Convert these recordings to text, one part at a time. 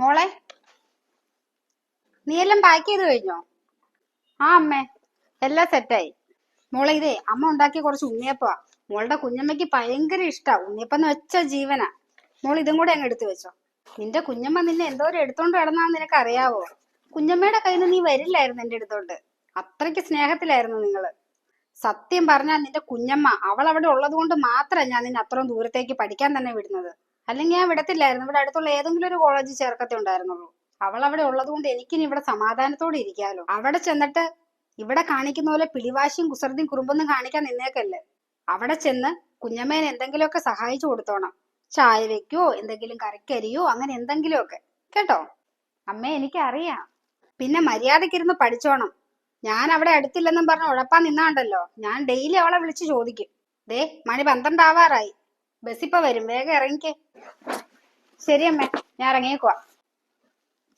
മോളെ നീ എല്ലാം പാക്ക് ചെയ്ത് കഴിഞ്ഞോ? ആ അമ്മേ എല്ലാം സെറ്റായി മോളെ ഇതേ അമ്മ ഉണ്ടാക്കിയ കുറച്ച് ഉണ്ണിയപ്പാ മോളുടെ കുഞ്ഞമ്മയ്ക്ക് ഭയങ്കര ഇഷ്ടാ. ഉണ്ണിയപ്പം വെച്ച ജീവനാ. മോൾ ഇതും കൂടെ അങ്ങ് എടുത്തു വെച്ചോ. നിന്റെ കുഞ്ഞമ്മ നിന്നെ എന്തോരം എടുത്തോണ്ട് കിടന്നാന്ന് നിനക്ക് അറിയാവോ? കുഞ്ഞമ്മയുടെ കയ്യിൽ നിന്ന് നീ വരില്ലായിരുന്നു എന്റെ അടുത്തോട്ട്. അത്രയ്ക്ക് സ്നേഹത്തിലായിരുന്നു നിങ്ങൾ. സത്യം പറഞ്ഞാൽ നിന്റെ കുഞ്ഞമ്മ അവൾ അവിടെ ഉള്ളത് കൊണ്ട് മാത്രമേ ഞാൻ നിന്നെ അത്രയും ദൂരത്തേക്ക് പഠിക്കാൻ തന്നെ വിടുന്നത്. അല്ലെങ്കിൽ ഞാൻ വിടത്തില്ലായിരുന്നു. ഇവിടെ അടുത്തുള്ള ഏതെങ്കിലും ഒരു കോളേജിൽ ചേർക്കത്തേ ഉണ്ടായിരുന്നുള്ളൂ. അവൾ അവിടെ ഉള്ളത് കൊണ്ട് എനിക്കിനി ഇവിടെ സമാധാനത്തോടെ ഇരിക്കാമല്ലോ അവിടെ ചെന്നിട്ട് ഇവിടെ കാണിക്കുന്ന പോലെ പിടിവാശിയും കുസൃതിയും കുറുമ്പൊന്നും കാണിക്കാൻ നിന്നേക്കല്ലേ. അവിടെ ചെന്ന് കുഞ്ഞമ്മേനെ എന്തെങ്കിലുമൊക്കെ സഹായിച്ചു കൊടുത്തോണം. ചായ വെക്കോ എന്തെങ്കിലും കറിക്കരിയോ? അങ്ങനെ എന്തെങ്കിലുമൊക്കെ. കേട്ടോ? അമ്മേ എനിക്കറിയാം. പിന്നെ മര്യാദക്കിരുന്ന് പഠിച്ചോണം. ഞാൻ അവിടെ അടുത്തില്ലെന്നും പറഞ്ഞ് ഉഴപ്പാൻ നിന്നാണ്ടല്ലോ. ഞാൻ ഡെയിലി അവളെ വിളിച്ച് ചോദിക്കും. ദേ മണി പന്ത്രണ്ടാവാറായി. ബസ്സിപ്പോ വരും. വേഗം ഇറങ്ങിക്കേ. ശരി അമ്മേ. ഞാൻ ഇറങ്ങിയേക്കുവാ.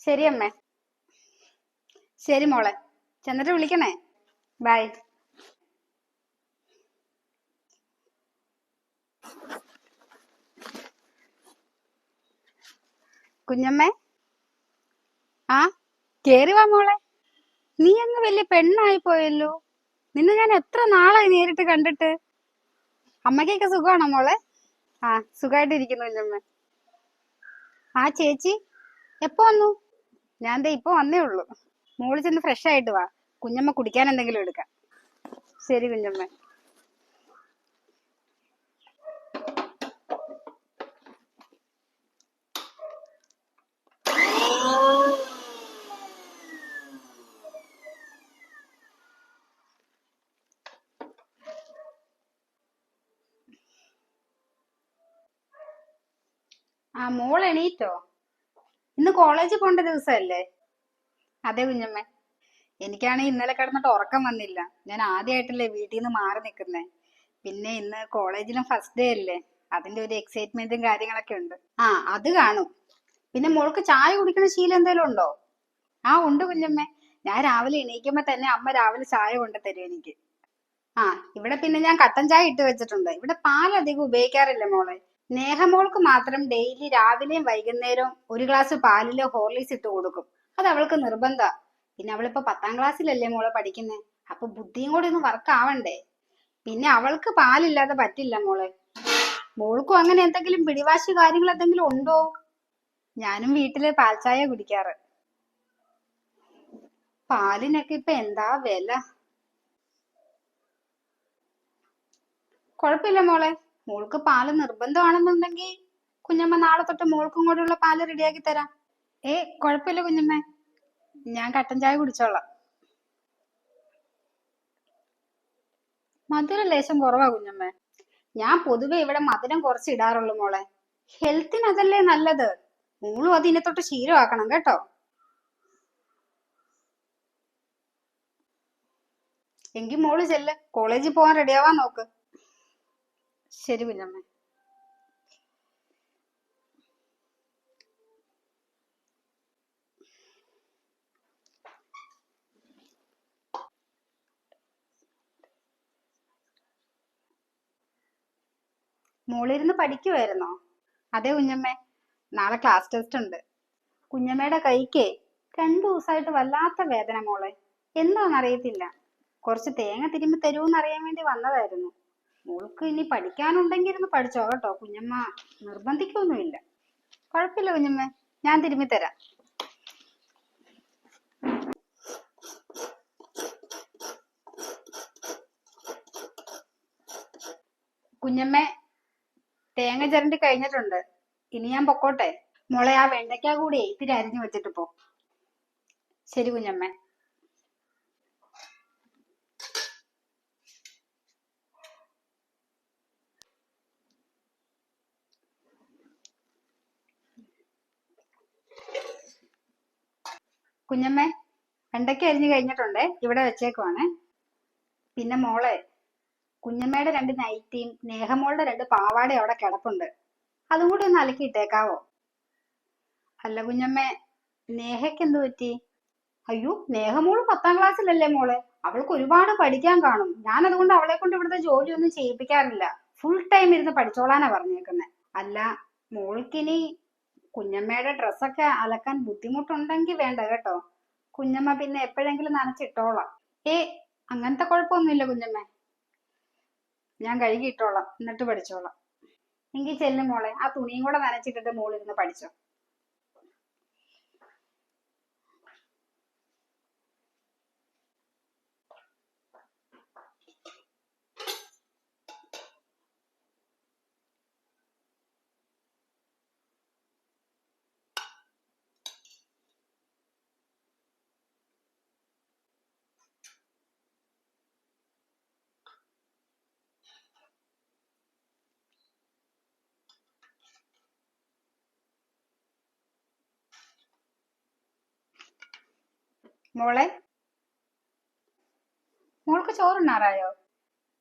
ശരി അമ്മേ. ശരി മോളെ. ചെന്നിട്ട് വിളിക്കണേ. ബൈ കുഞ്ഞമ്മേ. ആ കേറി വാ മോളെ. നീ അങ്ങ് വലിയ പെണ്ണായി പോയല്ലോ. നിന്നെ ഞാൻ എത്ര നാളായി നേരിട്ട് കണ്ടിട്ട്? അമ്മയ്ക്കൊക്കെ സുഖമാണോ മോളെ? ആ സുഖമായിട്ടിരിക്കുന്നു കുഞ്ഞമ്മ ആ ചേച്ചി എപ്പോ വന്നു? ഞാൻ ദേ ഇപ്പൊ വന്നേ ഉള്ളൂ. മോൾ ചെന്ന് ഫ്രഷ് ആയിട്ട് വാ. കുഞ്ഞമ്മ കുടിക്കാൻ എന്തെങ്കിലും എടുക്കാം. ശരി കുഞ്ഞമ്മ. ആ മോൾ എണീറ്റോ ഇന്ന് കോളേജിൽ പോണ്ട ദിവസമല്ലേ അതെ കുഞ്ഞമ്മ. എനിക്കാണെങ്കിൽ ഇന്നലെ കിടന്നിട്ട് ഉറക്കം വന്നില്ല. ഞാൻ ആദ്യമായിട്ടല്ലേ വീട്ടിൽ നിന്ന് മാറി നിൽക്കുന്നേ പിന്നെ ഇന്ന് കോളേജിലും ഫസ്റ്റ് ഡേ അല്ലേ? അതിന്റെ ഒരു എക്സൈറ്റ്മെന്റും കാര്യങ്ങളൊക്കെ ഉണ്ട്. ആ അത് കാണും. പിന്നെ മോൾക്ക് ചായ കുടിക്കുന്ന ശീലം എന്തേലും ഉണ്ടോ? ആ ഉണ്ട് കുഞ്ഞമ്മേ. ഞാൻ രാവിലെ എണീക്കുമ്പോ തന്നെ അമ്മ രാവിലെ ചായ കൊണ്ട് തരും എനിക്ക്. ആ ഇവിടെ പിന്നെ ഞാൻ കട്ടൻ ചായ ഇട്ട് വെച്ചിട്ടുണ്ട്. ഇവിടെ പാൽ അധികം ഉപയോഗിക്കാറില്ല മോളെ? നേഹമോൾക്ക് മാത്രം ഡെയിലി രാവിലെയും വൈകുന്നേരവും ഒരു ഗ്ലാസ് പാലിലോ ഹോർലിക്സ് ഇട്ട് കൊടുക്കും. അത് അവൾക്ക് നിർബന്ധ. പിന്നെ അവളിപ്പോ പത്താം ക്ലാസ്സിലല്ലേ മോളെ പഠിക്കുന്നത് അപ്പൊ ബുദ്ധിയും കൂടി ഒന്ന് വർക്ക് ആവണ്ടേ? പിന്നെ അവൾക്ക് പാലില്ലാതെ പറ്റില്ല മോളെ. മോൾക്കും അങ്ങനെ എന്തെങ്കിലും പിടിവാശി കാര്യങ്ങൾ എന്തെങ്കിലും ഉണ്ടോ? ഞാനും വീട്ടിൽ പാൽച്ചായ കുടിക്കാറ്. പാലിനൊക്കെ ഇപ്പൊ എന്താ വില? കുഴപ്പമില്ല മോളെ. മോൾക്ക് പാൽ നിർബന്ധമാണെന്നുണ്ടെങ്കിൽ കുഞ്ഞമ്മ നാളെ തൊട്ട് മോൾക്കും കൂടെയുള്ള പാൽ റെഡിയാക്കി തരാം. ഏ കുഴപ്പമില്ല കുഞ്ഞമ്മ. ഞാൻ കട്ടൻ ചായ കുടിച്ചോളാം. മധുരം ലേശം കുറവാ കുഞ്ഞമ്മ. ഞാൻ പൊതുവെ ഇവിടെ മധുരം കുറച്ച് ഇടാറുള്ളൂ മോളെ. ഹെൽത്തിന് അതല്ലേ നല്ലത്? മോളും അത് ഇനി തൊട്ട് ശീലമാക്കണം കേട്ടോ. എങ്കി മോൾ ചെല്ല് കോളേജിൽ പോകാൻ റെഡിയാവാൻ നോക്ക്. ശരി കുഞ്ഞമ്മ. മോളിരുന്ന് പഠിക്കുമായിരുന്നോ അതെ കുഞ്ഞമ്മ നാളെ ക്ലാസ് ടെസ്റ്റ് ഉണ്ട്. കുഞ്ഞമ്മയുടെ കൈക്ക് രണ്ടു ദിവസമായിട്ട് വല്ലാത്ത വേദന മോളെ. എന്താണെന്ന് അറിയത്തില്ല കുറച്ച് തേങ്ങ തിരുമ്പി തരുമെന്ന് അറിയാൻ വേണ്ടി വന്നതായിരുന്നു. മോൾക്ക് ഇനി പഠിക്കാനുണ്ടെങ്കിൽ ഇരുന്ന് പഠിച്ചോ കേട്ടോ. കുഞ്ഞമ്മ നിർബന്ധിക്കൊന്നുമില്ല. കുഴപ്പമില്ല കുഞ്ഞമ്മ. ഞാൻ തിരുമ്മി തരാം. കുഞ്ഞമ്മ തേങ്ങ ചിരണ്ടി കഴിഞ്ഞിട്ടുണ്ട്. ഇനി ഞാൻ പൊക്കോട്ടെ. മോളെ ആ വെണ്ടയ്ക്ക കൂടി ഇത്തിരി അരിഞ്ഞു വെച്ചിട്ട് പോ. ശരി കുഞ്ഞമ്മ. കുഞ്ഞമ്മേ വെണ്ടയ്ക്ക അരിഞ്ഞു കഴിഞ്ഞിട്ടുണ്ട്? ഇവിടെ വെച്ചേക്കുവാണ്. പിന്നെ മോളെ കുഞ്ഞമ്മയുടെ രണ്ട് നൈറ്റിയും നേഹമോളുടെ രണ്ട് പാവാടയും അവിടെ കിടപ്പുണ്ട്. അതും കൂടി ഒന്ന് അലക്കി ഇട്ടേക്കാവോ? അല്ല കുഞ്ഞമ്മേ നേഹയ്ക്ക് എന്ത് പറ്റി? അയ്യോ നേഹമോൾ പത്താം ക്ലാസ്സിലല്ലേ മോളെ? അവൾക്ക് ഒരുപാട് പഠിക്കാൻ കാണും. ഞാൻ അതുകൊണ്ട് അവളെ കൊണ്ട് ഇവിടുത്തെ ജോലിയൊന്നും ചെയ്യിപ്പിക്കാറില്ല. ഫുൾ ടൈം ഇരുന്ന് പഠിച്ചോളാനാ പറഞ്ഞേക്കുന്നത് അല്ല മോൾക്കിനി കുഞ്ഞമ്മയുടെ ഡ്രസ്സൊക്കെ അലക്കാൻ ബുദ്ധിമുട്ടുണ്ടെങ്കിൽ വേണ്ട കേട്ടോ. കുഞ്ഞമ്മ പിന്നെ എപ്പോഴെങ്കിലും നനച്ചിട്ടോളാം. ഏ അങ്ങനത്തെ കുഴപ്പമൊന്നുമില്ല കുഞ്ഞമ്മ. ഞാൻ കഴുകിയിട്ടോളാം. എന്നിട്ട് പഠിച്ചോളാം. എങ്കിൽ ചെല്ലും മോളെ. ആ തുണിയും കൂടെ നനച്ചിട്ടിട്ട് മോളിരുന്ന് പഠിച്ചോ. മോളെ? മോൾക്ക് ചോറുണ്ണാറായോ?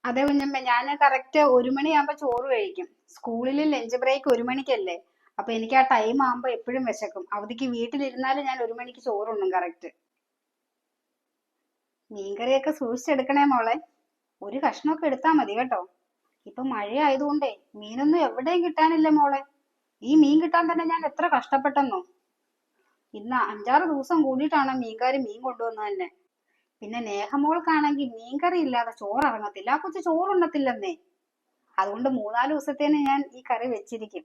അതെ കുഞ്ഞമ്മ ഞാൻ കറക്റ്റ് ഒരു മണിയാകുമ്പോ ചോറ് കഴിക്കും. സ്കൂളിൽ ലഞ്ച് ബ്രേക്ക് ഒരു മണിക്കല്ലേ? അപ്പൊ എനിക്ക് ആ ടൈം ആകുമ്പോ എപ്പോഴും വിശക്കും. അവധിക്ക് വീട്ടിലിരുന്നാലും ഞാൻ ഒരു മണിക്ക് ചോറുണ്ണും കറക്റ്റ് മീൻകറിയൊക്കെ സൂക്ഷിച്ചെടുക്കണേ മോളെ. ഒരു കഷ്ണമൊക്കെ എടുത്താ മതി കേട്ടോ. ഇപ്പൊ മഴ ആയതുകൊണ്ടേ മീനൊന്നും എവിടെയും കിട്ടാനില്ല മോളെ. ഈ മീൻ കിട്ടാൻ തന്നെ ഞാൻ എത്ര കഷ്ടപ്പെട്ടെന്നോ. ഇന്ന് അഞ്ചാറ് ദിവസം കൂടിയിട്ടാണ് മീൻകാരി മീൻ കൊണ്ടുവന്നത് തന്നെ. പിന്നെ നേഹമോൾക്കാണെങ്കിൽ മീൻകറി ഇല്ലാതെ ചോറ് ഇറങ്ങത്തില്ല ആ കൊച്ചു ചോറുണ്ണത്തില്ലെന്നേ. അതുകൊണ്ട് മൂന്നാൽ ദിവസത്തേന് ഞാൻ ഈ കറി വെച്ചിരിക്കും.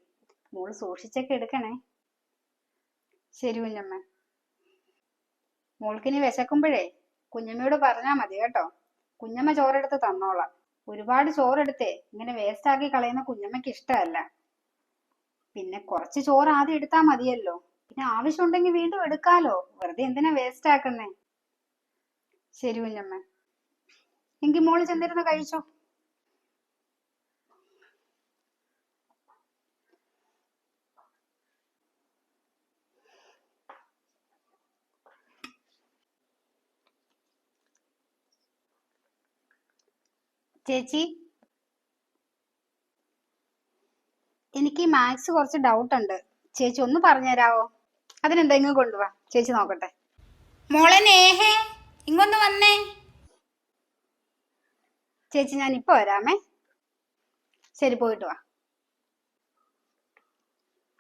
മോൾ സൂക്ഷിച്ചൊക്കെ എടുക്കണേ. ശരി കുഞ്ഞമ്മ. മോൾക്കിനി വിശക്കുമ്പോഴേ കുഞ്ഞമ്മയോട് പറഞ്ഞാ മതി കേട്ടോ. കുഞ്ഞമ്മ ചോറെടുത്ത് തന്നോളാം. ഒരുപാട് ചോറെടുത്തേ ഇങ്ങനെ വേസ്റ്റ് ആക്കി കളയുന്ന കുഞ്ഞമ്മയ്ക്ക് ഇഷ്ടമല്ല. പിന്നെ കുറച്ച് ചോറ് ആദ്യം എടുത്താ മതിയല്ലോ. പിന്നെ ആവശ്യമുണ്ടെങ്കിൽ വീണ്ടും എടുക്കാലോ? വെറുതെ എന്തിനാ വേസ്റ്റ് ആക്കുന്നേ? ശരി കുഞ്ഞമ്മ. എങ്കിൽ മോൾ ചെന്നിരുന്ന് കഴിച്ചോ? ചേച്ചി? എനിക്ക് മാത്സ് കുറച്ച് ഡൗട്ട് ഉണ്ട്. ചേച്ചി ഒന്ന് പറഞ്ഞുതരാവോ? അതിനെന്തെങ്കിലും കൊണ്ടുവാ. ചേച്ചി നോക്കട്ടെ. മോളെ നേഹേ ഇങ്ങൊന്ന് വന്നേ. ചേച്ചി ഞാൻ ഇപ്പൊ വരാമേ. ശരി പോയിട്ട് വാ.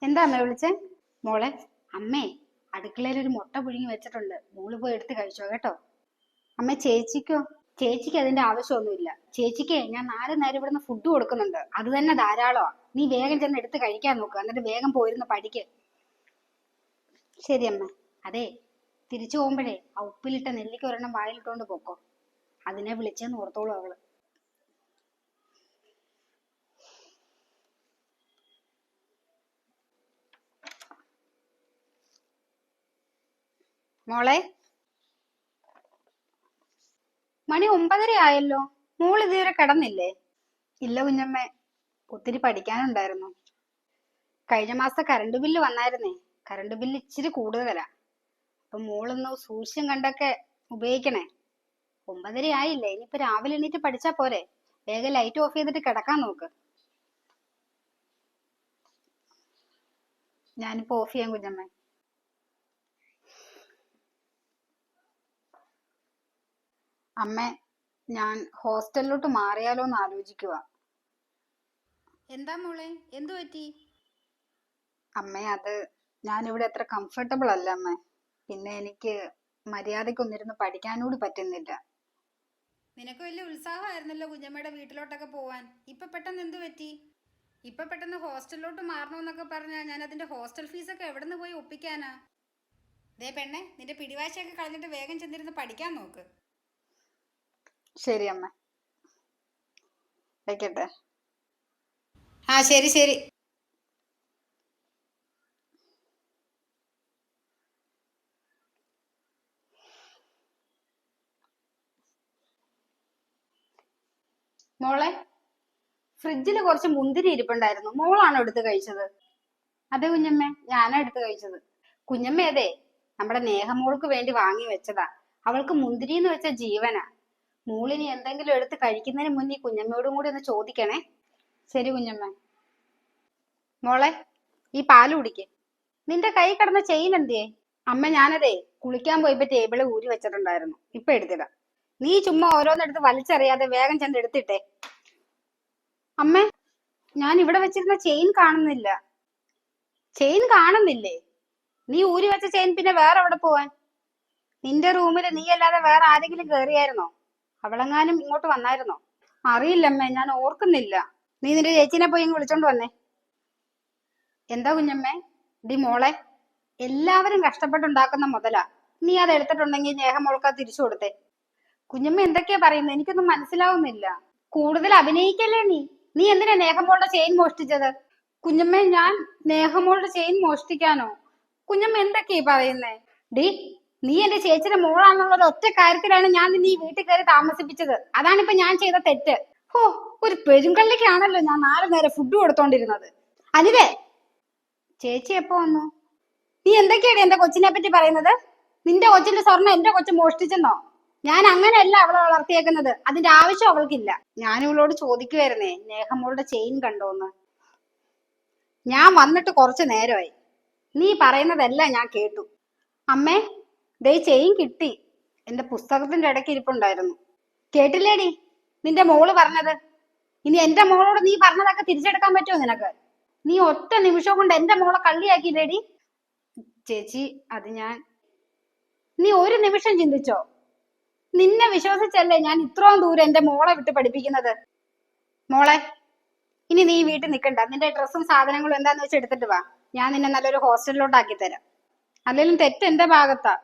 എന്താ അമ്മ വിളിച്ചേ? മോളെ അമ്മേ അടുക്കളയിൽ ഒരു മുട്ട പുഴുങ്ങി വെച്ചിട്ടുണ്ട്. മോൾ പോയി എടുത്ത് കഴിച്ചോ കേട്ടോ. അമ്മ ചേച്ചിക്കോ? ചേച്ചിക്ക് അതിന്റെ ആവശ്യമൊന്നുമില്ല. ചേച്ചിക്ക് ഞാൻ നാല് നേരം ഇവിടുന്ന് ഫുഡ് കൊടുക്കുന്നുണ്ട്. അത് തന്നെ ധാരാളമാ. നീ വേഗം ചെന്ന് എടുത്ത് കഴിക്കാൻ നോക്കുക എന്നിട്ട് വേഗം പോയിരുന്ന് പഠിക്ക്. ശരി അമ്മ. അതെ തിരിച്ചു പോകുമ്പോഴേ ആ ഉപ്പിലിട്ട നെല്ലിക്ക ഒരെണ്ണം വായിലിട്ടോണ്ട് പോക്കോ. അതിനെ വിളിച്ചെന്ന് ഓർത്തോളൂ അവൾ. മോളെ? മണി ഒമ്പതര ആയല്ലോ. മോൾ ഇതുവരെ കിടന്നില്ലേ? ഇല്ല കുഞ്ഞമ്മേ ഒത്തിരി പഠിക്കാനുണ്ടായിരുന്നു. കഴിഞ്ഞ മാസത്തെ കറണ്ട് ബില്ല് വന്നായിരുന്നേ. കറണ്ട് ബില്ല് ഇച്ചിരി കൂടുതലാ. അപ്പൊ മോളൊന്ന് സൂക്ഷ്യം കണ്ടൊക്കെ ഉപയോഗിക്കണേ. ഒമ്പതര ആയില്ലേ ഇനിയിപ്പോ രാവിലെ എണീറ്റ് പഠിച്ചാ പോരെ. വേഗം ലൈറ്റ് ഓഫ് ചെയ്തിട്ട് കിടക്കാൻ നോക്ക്. ഞാനിപ്പോ ഓഫ് ചെയ്യാൻ കുഞ്ഞമ്മ. അമ്മ ഞാൻ ഹോസ്റ്റലിലോട്ട് മാറിയാലോ എന്ന് ആലോചിക്കുക എന്താ മോളെ? എന്തു പറ്റി? അമ്മേ അത് ഞാനിവിടെ അത്ര കംഫർട്ടബിൾ അല്ല അമ്മേ. പിന്നെ എനിക്ക് മര്യാദക്കൊന്നിരുന്ന് പഠിക്കാനൂടി പറ്റുന്നില്ല. നിനക്ക് വലിയ ഉത്സാഹമായിരുന്നല്ലോ കുഞ്ഞമ്മയുടെ വീട്ടിലോട്ടൊക്കെ പോവാൻ. ഇപ്പൊ പെട്ടെന്ന് എന്ത് പറ്റി? ഇപ്പൊ പെട്ടെന്ന് ഹോസ്റ്റലിലോട്ട് മാറണമെന്നൊക്കെ പറഞ്ഞാ ഞാൻ അതിന്റെ ഹോസ്റ്റൽ ഫീസൊക്കെ എവിടെ നിന്ന് പോയി ഒപ്പിക്കാനാ? ദേ പെണ്ണെ നിന്റെ പിടിവാശയൊക്കെ കളഞ്ഞിട്ട് വേഗം ചെന്നിരുന്ന് പഠിക്കാൻ നോക്ക്. ശരി അമ്മ. വെക്കട്ടെ? ആ ശരി ശരി. മോളെ ഫ്രിഡ്ജിൽ കുറച്ച് മുന്തിരി ഇരിപ്പുണ്ടായിരുന്നു. മോളാണോ എടുത്ത് കഴിച്ചത്? അതെ കുഞ്ഞമ്മേ. ഞാനാ എടുത്ത് കഴിച്ചത്. കുഞ്ഞമ്മ അതെ. നമ്മുടെ നേഹമോൾക്ക് വേണ്ടി വാങ്ങി വെച്ചതാ. അവൾക്ക് മുന്തിരി എന്ന് വെച്ച ജീവനാ. മോളിനി എന്തെങ്കിലും എടുത്ത് കഴിക്കുന്നതിന് മുന്നേ കുഞ്ഞമ്മയോടും കൂടി ഒന്ന് ചോദിക്കണേ. ശരി കുഞ്ഞമ്മ. മോളെ ഈ പാൽ കുടിക്ക്. നിന്റെ കൈ കിടന്ന ചെയിൻ എന്തിയേ? അമ്മ ഞാനതേ കുളിക്കാൻ പോയപ്പോ ടേബിൾ ഊരി വെച്ചിട്ടുണ്ടായിരുന്നു. ഇപ്പൊ എടുത്തിടാം. നീ ചുമ്മാ ഓരോന്നെടുത്ത് വലിച്ചെറിയാതെ വേഗം ചെന്ന് എടുത്തിട്ടെ. അമ്മേ ഞാൻ ഇവിടെ വെച്ചിരുന്ന ചെയിൻ കാണുന്നില്ല. ചെയിൻ കാണുന്നില്ലേ? നീ ഊരി വെച്ച ചെയിൻ പിന്നെ വേറെ എവിടെ പോവാൻ? നിന്റെ റൂമിൽ നീ അല്ലാതെ വേറെ ആരെങ്കിലും കേറിയായിരുന്നോ? അവളെങ്ങാനും ഇങ്ങോട്ട് വന്നായിരുന്നോ? അറിയില്ലമ്മേ ഞാൻ ഓർക്കുന്നില്ല. നീ നിന്റെ ചേച്ചിനെ പോയി വിളിച്ചോണ്ട് വന്നേ. എന്താ കുഞ്ഞമ്മേ? ഡി മോളെ എല്ലാവരും കഷ്ടപ്പെട്ടുണ്ടാക്കുന്ന മുതലാ. നീ അത് എടുത്തിട്ടുണ്ടെങ്കിൽ നേഹമോൾക്ക് മോൾക്കാ തിരിച്ചു കൊടുത്തേ. കുഞ്ഞമ്മ എന്തൊക്കെയാ പറയുന്നത് എനിക്കൊന്നും മനസ്സിലാവുന്നില്ല. കൂടുതൽ അഭിനയിക്കല്ലേ നീ? നീ എന്തിനാ നേഹമോളുടെ ചെയിൻ മോഷ്ടിച്ചത്? കുഞ്ഞമ്മ ഞാൻ നേഹമോളുടെ ചെയിൻ മോഷ്ടിക്കാനോ? കുഞ്ഞമ്മ എന്തൊക്കെയാ പറയുന്നേ? ഡി നീ എന്റെ ചേച്ചിയുടെ മോളാണെന്നുള്ള ഒറ്റ കാര്യത്തിലാണ് ഞാൻ നിന്നെ ഈ വീട്ടിൽ കയറി താമസിപ്പിച്ചത്. അതാണ് ഇപ്പൊ ഞാൻ ചെയ്ത തെറ്റ്. ഹോ ഒരു പെരുങ്കള്ളിക്കാണല്ലോ ഞാൻ നാല് നേരം ഫുഡ് കൊടുത്തോണ്ടിരുന്നത്. അനിതേ ചേച്ചി എപ്പോ വന്നു? നീ എന്തൊക്കെയാണ് എന്റെ കൊച്ചിനെ പറ്റി പറയുന്നത്? നിന്റെ കൊച്ചിന്റെ സ്വർണം എന്റെ കൊച്ചു മോഷ്ടിച്ചെന്നോ? ഞാൻ അങ്ങനെയല്ല അവളെ വളർത്തിയേക്കുന്നത്. അതിന്റെ ആവശ്യം അവൾക്കില്ല. ഞാൻ ഇവളോട് ചോദിക്കുവായിരുന്നേ നേഹമോളുടെ ചെയിൻ കണ്ടോന്ന്? ഞാൻ വന്നിട്ട് കുറച്ച് നേരമായി. നീ പറയുന്നതെല്ലാം ഞാൻ കേട്ടു. അമ്മേ ദേ ചെയിൻ കിട്ടി. എന്റെ പുസ്തകത്തിന്റെ ഇടയ്ക്ക് ഇരിപ്പുണ്ടായിരുന്നു. കേട്ടില്ലേടി? നിന്റെ മോൾ പറഞ്ഞത്. ഇനി എന്റെ മോളോട് നീ പറഞ്ഞതൊക്കെ തിരിച്ചെടുക്കാൻ പറ്റുമോ നിനക്ക്? നീ ഒറ്റ നിമിഷം കൊണ്ട് എന്റെ മോളെ കള്ളിയാക്കിയില്ലേടി? ചേച്ചി അത് ഞാൻ നീ ഒരു നിമിഷം ചിന്തിച്ചോ? നിന്നെ വിശ്വസിച്ചല്ലേ ഞാൻ ഇത്രയും ദൂരം എന്റെ മോളെ വിട്ട് പഠിപ്പിക്കുന്നത്? മോളെ ഇനി നീ വീട്ടിൽ നിൽക്കണ്ട. നിന്റെ ഡ്രസ്സും സാധനങ്ങളും എന്താന്ന് വെച്ച് എടുത്തിട്ട് വാ. ഞാൻ നിന്നെ നല്ലൊരു ഹോസ്റ്റലിലോട്ട് ആക്കി തരാം. അല്ലെങ്കിലും തെറ്റ് എന്റെ ഭാഗത്താ.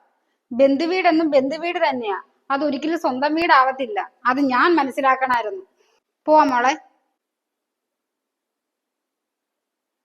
ബന്ധുവീടെന്നും ബന്ധുവീട് തന്നെയാ. അതൊരിക്കലും സ്വന്തം വീടാവത്തില്ല. അത് ഞാൻ മനസ്സിലാക്കണമായിരുന്നു പോവാ മോളെ.